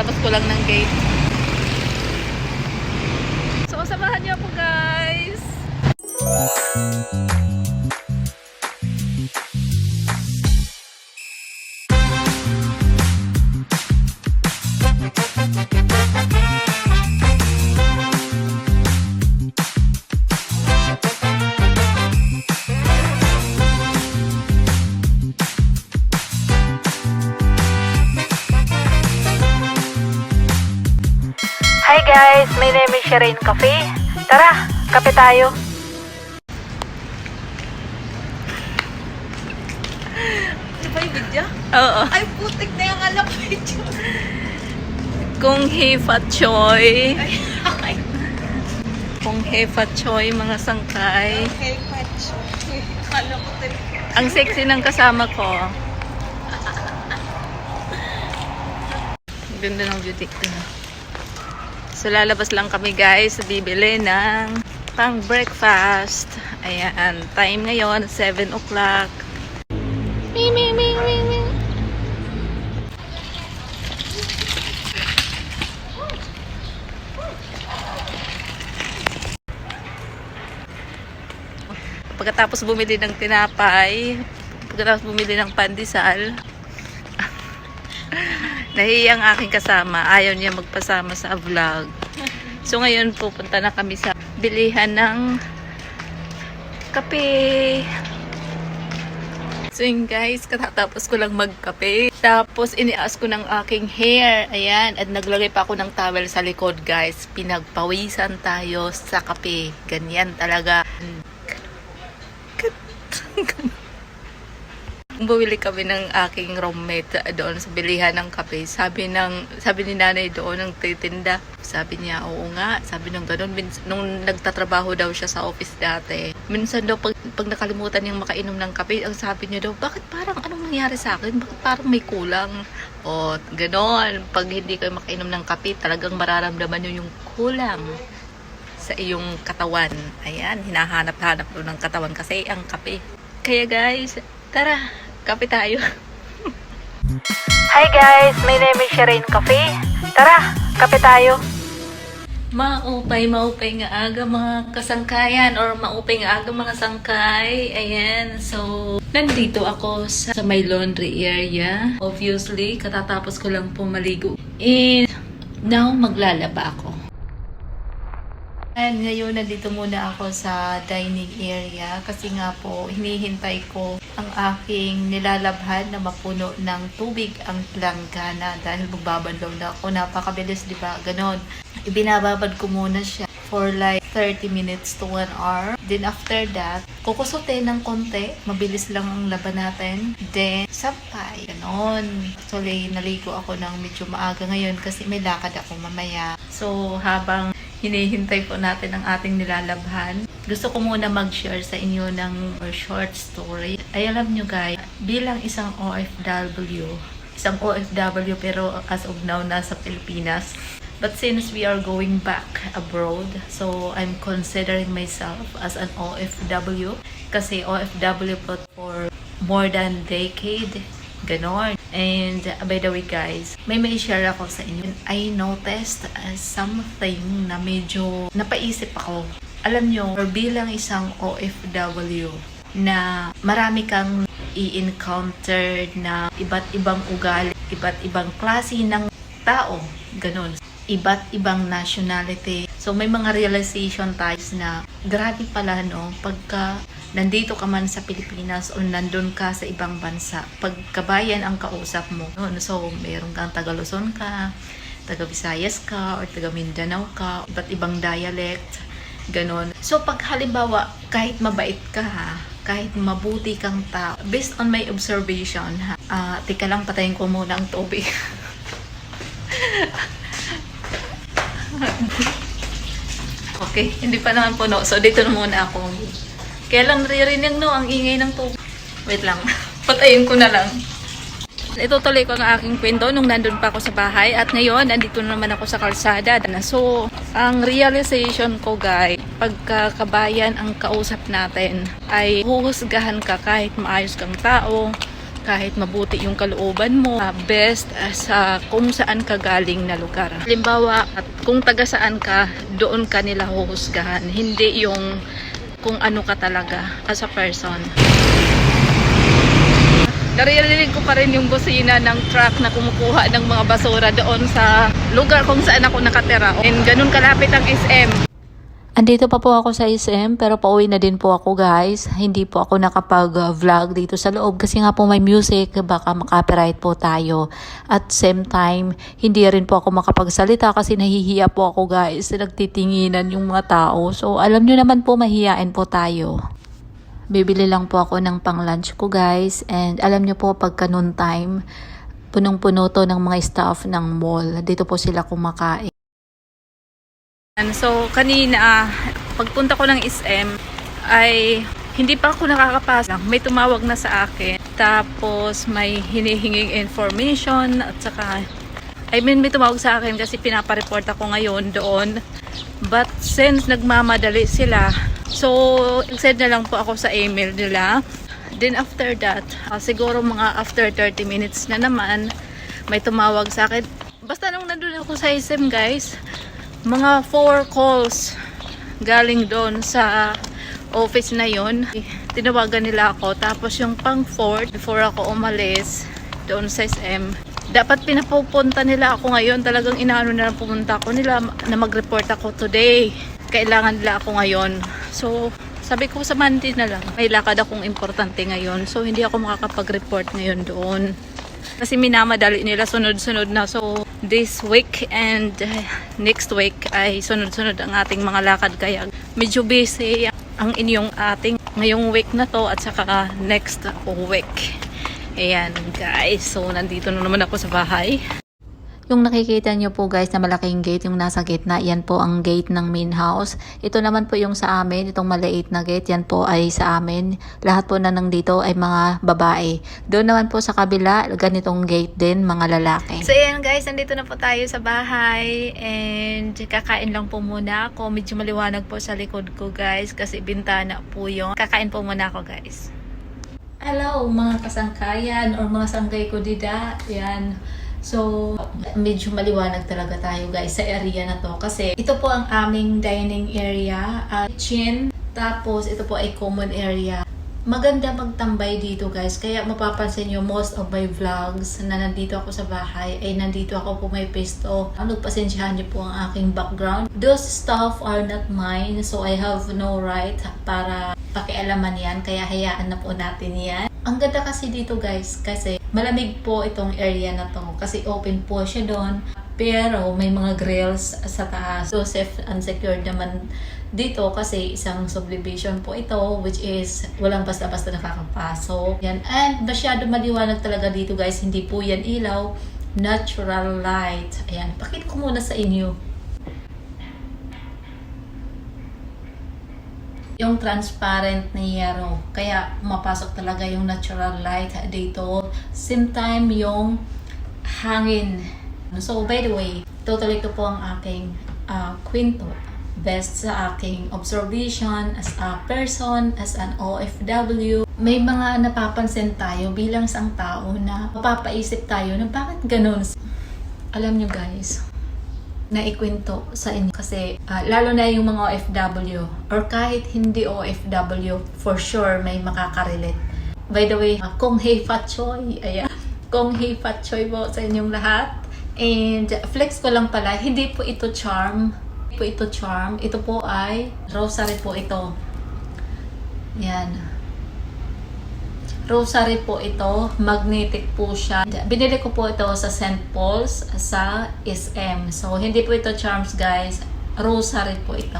Kalalabas ko lang ng gate. So, samahan niyo ako guys. Guys, my name is Shireen Cafe. Tara, kape tayo. Ano ba yung video? Oo. Ay, putik na yung alam video. Kung he fat choy. Kung he fat choy, mga sangkay. ko talaga. Ang sexy ng kasama ko. Ganda ng beauty ko. So, lalabas lang kami guys. Bibili ng pang breakfast. Ayan. Time ngayon, 7 o'clock. Pagkatapos bumili ng tinapay, pagkatapos bumili ng pandesal, nahiya ang aking kasama. Ayaw niya magpasama sa vlog. So ngayon pupunta na kami sa bilihan ng kape. So yun guys, katatapos ko lang magkape. Tapos inias ko ng aking hair. Ayan. At naglagay pa ako ng towel sa likod guys. Pinagpawisan tayo sa kape. Ganyan talaga. Bumili kami ng aking roommate doon sa bilihan ng kape. Sabi ng sabi ni nanay doon ng titinda. Sabi niya, oo nga. Sabi ng ganun. Mins- nung nagtatrabaho daw siya sa office dati. Minsan daw pag, pag nakalimutan niyang makainom ng kape, ang sabi niya daw, bakit parang anong nangyari sa akin? Bakit parang may kulang? O, ganon. Pag hindi kayo makainom ng kape, talagang mararamdaman niyo yung kulang sa iyong katawan. Ayan, hinahanap-hanap doon ng katawan kasi ang kape. Kaya guys, tara, kape tayo. Hi guys, my name is Shireen Cafe. Tara, kape tayo. Maupay, maupay nga aga mga kasangkayan or maupay nga aga mga sangkay. Ayan, so nandito ako sa, sa my laundry area. Obviously, katatapos ko lang pumaligo. And now, maglalaba ako. And ngayon, nandito muna ako sa dining area kasi nga po, hinihintay ko ang aking nilalabhan na mapuno ng tubig ang planggana dahil magbabanlaw na ako. Napakabilis, di ba? Ganon. Ibinababad ko muna siya for like 30 minutes to 1 hour. Then after that, kukusutin ng konti. Mabilis lang ang laban natin. Then, sampay. Ganon. Actually, naligo ako ng medyo maaga ngayon kasi may lakad ako mamaya. So, habang hinihintay po natin ang ating nilalabhan. Gusto ko muna mag-share sa inyo ng short story. Ay alam nyo guys, bilang isang OFW, isang OFW pero as of now nasa Pilipinas. But since we are going back abroad, so I'm considering myself as an OFW kasi OFW po for more than decade. Ganon. And uh, by the way guys, may may share ako sa inyo. I noticed uh, something na medyo napaisip ako. Alam nyo, bilang isang OFW, na marami kang i-encounter na iba't ibang ugali, iba't ibang klase ng tao. Ganon. Iba't ibang nationality. So may mga realization types na grabe pala no, pagka nandito ka man sa Pilipinas o nandun ka sa ibang bansa, pagkabayan ang kausap mo. No? So, meron kang taga Luzon ka, taga Visayas ka, or taga Mindanao ka, iba't ibang dialect, ganon. So, pag halimbawa, kahit mabait ka ha, kahit mabuti kang tao, based on my observation ha, ah, tika lang, patayin ko muna ang tubig. okay, hindi pa naman puno. So, dito na muna ako. Kaya lang naririnig no, ang ingay ng tubig. Wait lang. Patayin ko na lang. Itutuloy ko ang aking kwento nung nandun pa ako sa bahay at ngayon nandito na naman ako sa kalsada. So, ang realization ko guys, pagkakabayan ang kausap natin ay huhusgahan ka kahit maayos kang tao, kahit mabuti yung kalooban mo, ah, best ah, sa kung saan ka galing na lugar. Halimbawa, at kung taga saan ka, doon ka nila huhusgahan. Hindi yung kung ano ka talaga as a person. Naririnig ko pa rin yung busina ng truck na kumukuha ng mga basura doon sa lugar kung saan ako nakatira. And ganun kalapit ang SM. Andito pa po ako sa SM pero pauwi na din po ako guys. Hindi po ako nakapag-vlog dito sa loob kasi nga po may music baka makapiright po tayo. At same time, hindi rin po ako makapagsalita kasi nahihiya po ako guys. Nagtitinginan yung mga tao. So alam nyo naman po mahihain po tayo. Bibili lang po ako ng pang lunch ko guys. And alam nyo po pagka noon time, punong-puno to ng mga staff ng mall. Dito po sila kumakain. So, kanina, pagpunta ko ng SM, ay hindi pa ako nakakapasok. May tumawag na sa akin. Tapos, may hinihinging information at saka, I mean, may tumawag sa akin kasi pinapareport ako ngayon doon. But since nagmamadali sila, so, send na lang po ako sa email nila. Then after that, ah, siguro mga after 30 minutes na naman, may tumawag sa akin. Basta nung nandun ako sa SM guys, mga 4 calls galing doon sa office na yon. Tinawagan nila ako. Tapos yung pang 4, before ako umalis doon sa SM, dapat pinapupunta nila ako ngayon. Talagang inaano na lang pumunta ako nila na mag-report ako today. Kailangan nila ako ngayon. So, sabi ko sa Monday na lang. May lakad akong importante ngayon. So, hindi ako makakapag-report ngayon doon. Kasi minamadali nila sunod-sunod na. So, this week and uh, next week ay sunod-sunod ang ating mga lakad. Kaya medyo busy ang inyong ating ngayong week na to at saka next week. Ayan guys. So, nandito na naman ako sa bahay. Yung nakikita nyo po guys na malaking gate, yung nasa gitna, yan po ang gate ng main house. Ito naman po yung sa amin, itong maliit na gate, yan po ay sa amin. Lahat po na nandito ay mga babae. Doon naman po sa kabila, ganitong gate din, mga lalaki. So ayan guys, nandito na po tayo sa bahay and kakain lang po muna ako. Medyo maliwanag po sa likod ko guys kasi bintana po yung kakain po muna ako guys. Hello mga kasangkayan or mga sanggay ko dida. Yan. So, medyo maliwanag talaga tayo guys sa area na to kasi ito po ang aming dining area, uh, kitchen, tapos ito po ay common area. Maganda magtambay dito guys. Kaya mapapansin nyo most of my vlogs na nandito ako sa bahay ay nandito ako pumipesto. Ano, pasensyahan nyo po ang aking background. Those stuff are not mine so I have no right para pakialaman yan. Kaya hayaan na po natin yan. Ang ganda kasi dito guys kasi malamig po itong area na to kasi open po siya doon. Pero may mga grills sa taas. So safe and secure naman dito kasi isang subdivision po ito which is walang basta-basta nakakapasok. Yan. And masyado maliwanag talaga dito guys. Hindi po yan ilaw. Natural light. Ayan. Pakita ko muna sa inyo. Yung transparent na yellow. Kaya mapasok talaga yung natural light dito. Same time yung hangin. So by the way, totally ito po ang aking uh, kwento. Best sa aking observation as a person, as an OFW. May mga napapansin tayo bilang isang tao na mapapaisip tayo na bakit ganun. Alam nyo guys, naikwento sa inyo. Kasi ah, lalo na yung mga OFW or kahit hindi OFW for sure may makakarelate. By the way uh, kong hei fat choy ayan. Kong hei fat choy po sa inyong lahat. And flex ko lang pala hindi po ito charm. Hindi po ito charm. Ito po ay rosary po ito. Yan Rosary po ito, magnetic po siya. Binili ko po ito sa St. Paul's sa SM. So, hindi po ito charms guys. Rosary po ito.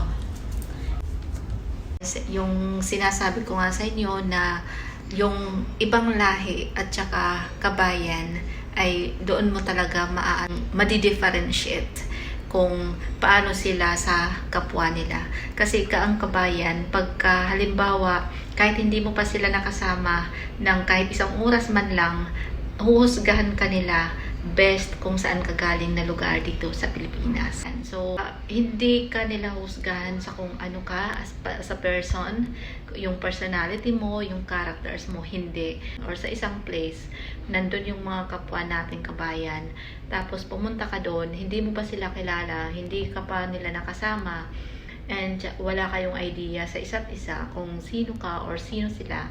Yung sinasabi ko nga sa inyo na yung ibang lahi at saka kabayan ay doon mo talaga maan madi-differentiate kung paano sila sa kapwa nila. Kasi kaang kabayan, pagka halimbawa, kahit hindi mo pa sila nakasama ng kahit isang oras man lang, huhusgahan ka nila best kung saan ka galing na lugar dito sa Pilipinas. So, ah, hindi ka nila husgahan sa kung ano ka as, as a person, yung personality mo, yung characters mo, hindi. Or sa isang place, nandun yung mga kapwa nating kabayan. Tapos pumunta ka doon, hindi mo pa sila kilala, hindi ka pa nila nakasama, and wala kayong idea sa isa't isa kung sino ka or sino sila.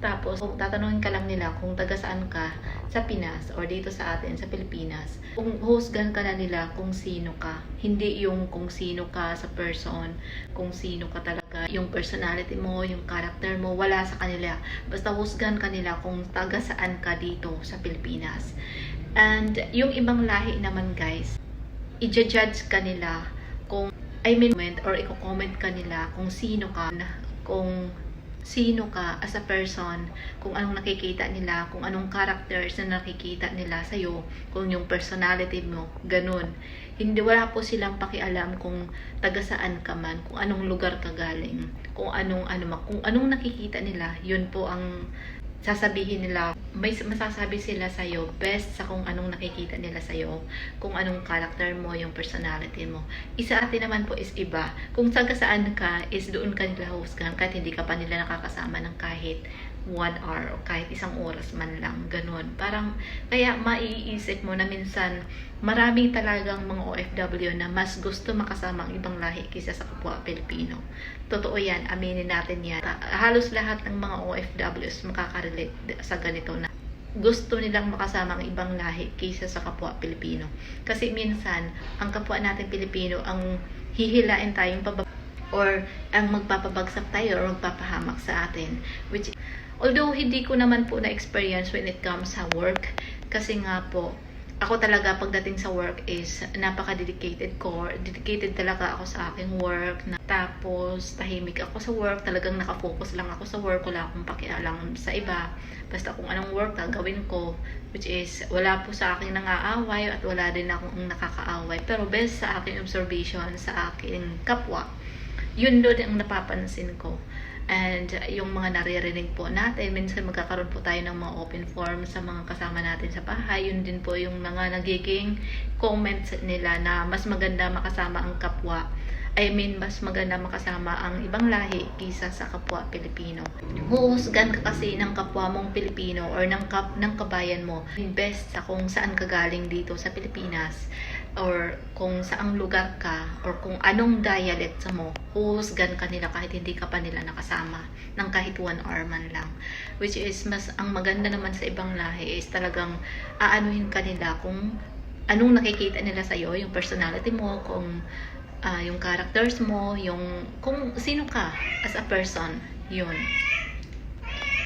Tapos, kung tatanungin ka lang nila kung taga saan ka sa Pinas or dito sa atin, sa Pilipinas, kung husgan ka na nila kung sino ka. Hindi yung kung sino ka sa person, kung sino ka talaga, yung personality mo, yung character mo, wala sa kanila. Basta husgan ka nila kung taga saan ka dito sa Pilipinas. And yung ibang lahi naman guys, i-judge ka nila kung I mean, or i-comment ka nila kung sino ka, kung sino ka as a person, kung anong nakikita nila, kung anong characters na nakikita nila sa'yo, kung yung personality mo, ganun. Hindi, wala po silang pakialam kung taga saan ka man, kung anong lugar ka galing, kung anong, ano, kung anong nakikita nila, yun po ang sasabihin nila, may masasabi sila sa'yo, best sa kung anong nakikita nila sa'yo, kung anong character mo, yung personality mo. Isa atin naman po is iba. Kung taga saan ka, is doon ka nila husgan, kahit hindi ka pa nila nakakasama ng kahit one hour o kahit isang oras man lang, ganun. Parang, kaya maiisip mo na minsan, maraming talagang mga OFW na mas gusto makasama ang ibang lahi kaysa sa kapwa Pilipino. Totoo yan, aminin natin yan. Halos lahat ng mga OFWs makakarelate sa ganito na gusto nilang makasama ang ibang lahi kaysa sa kapwa Pilipino. Kasi minsan, ang kapwa natin Pilipino ang hihilain tayong pababa or ang magpapabagsak tayo or magpapahamak sa atin. Which, although hindi ko naman po na-experience when it comes sa work, kasi nga po, ako talaga pagdating sa work is napaka-dedicated ko. Dedicated talaga ako sa aking work. Na, tapos, tahimik ako sa work. Talagang nakafocus lang ako sa work. Wala akong pakialam sa iba. Basta kung anong work gagawin ko. Which is, wala po sa akin nangaaway at wala din akong nakakaaway. Pero best sa aking observation sa aking kapwa, yun doon ang napapansin ko. And uh, yung mga naririnig po natin, minsan magkakaroon po tayo ng mga open forum sa mga kasama natin sa bahay. Yun din po yung mga nagiging comments nila na mas maganda makasama ang kapwa. I mean, mas maganda makasama ang ibang lahi kisa sa kapwa Pilipino. Huhusgan ka kasi ng kapwa mong Pilipino or ng, kap, ng kabayan mo. Best sa kung saan ka galing dito sa Pilipinas or kung saang lugar ka or kung anong dialect mo, huhusgan ka nila kahit hindi ka pa nila nakasama ng kahit one hour man lang. Which is, mas ang maganda naman sa ibang lahi is talagang aanuhin ka nila kung anong nakikita nila sa'yo, yung personality mo, kung ah, yung characters mo, yung kung sino ka as a person, yun.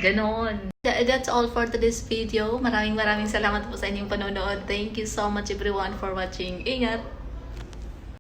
Ganon. Tha- That's all for today's video. Maraming maraming salamat po sa inyong panonood. Thank you so much everyone for watching. Ingat!